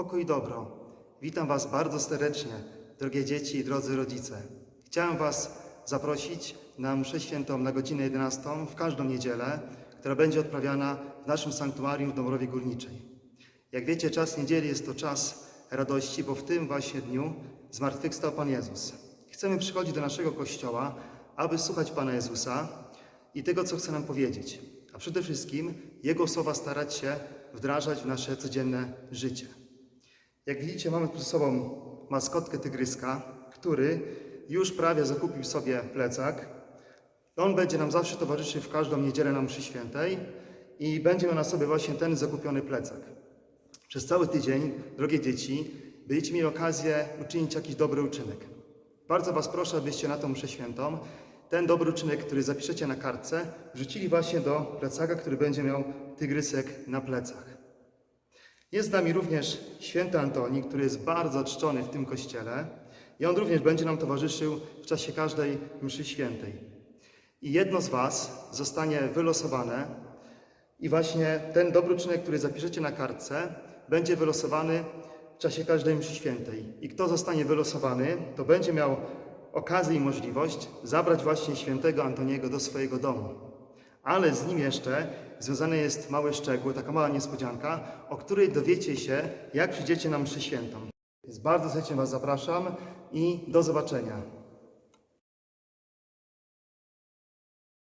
Pokój dobro. Witam Was bardzo serdecznie, drogie dzieci i drodzy rodzice. Chciałem Was zaprosić na mszę świętą na godzinę 11 w każdą niedzielę, która będzie odprawiana w naszym sanktuarium w Dąbrowie Górniczej. Jak wiecie, czas niedzieli jest to czas radości, bo w tym właśnie dniu zmartwychwstał Pan Jezus. Chcemy przychodzić do naszego Kościoła, aby słuchać Pana Jezusa i tego, co chce nam powiedzieć, a przede wszystkim Jego słowa starać się wdrażać w nasze codzienne życie. Jak widzicie, mamy ze sobą maskotkę tygryska, który już prawie zakupił sobie plecak. On będzie nam zawsze towarzyszył w każdą niedzielę na mszy świętej i będzie miał na sobie właśnie ten zakupiony plecak. Przez cały tydzień, drogie dzieci, będziecie mieli okazję uczynić jakiś dobry uczynek. Bardzo Was proszę, abyście na tą mszę świętą ten dobry uczynek, który zapiszecie na kartce, wrzucili właśnie do plecaka, który będzie miał tygrysek na plecach. Jest z nami również święty Antoni, który jest bardzo czczony w tym kościele i on również będzie nam towarzyszył w czasie każdej mszy świętej. I jedno z Was zostanie wylosowane i właśnie ten dobry uczynek, który zapiszecie na kartce, będzie wylosowany w czasie każdej mszy świętej. I kto zostanie wylosowany, to będzie miał okazję i możliwość zabrać właśnie świętego Antoniego do swojego domu. Ale z nim jeszcze związany jest mały szczegół, taka mała niespodzianka, o której dowiecie się, jak przyjdziecie na mszę świętą. Więc bardzo serdecznie Was zapraszam i do zobaczenia.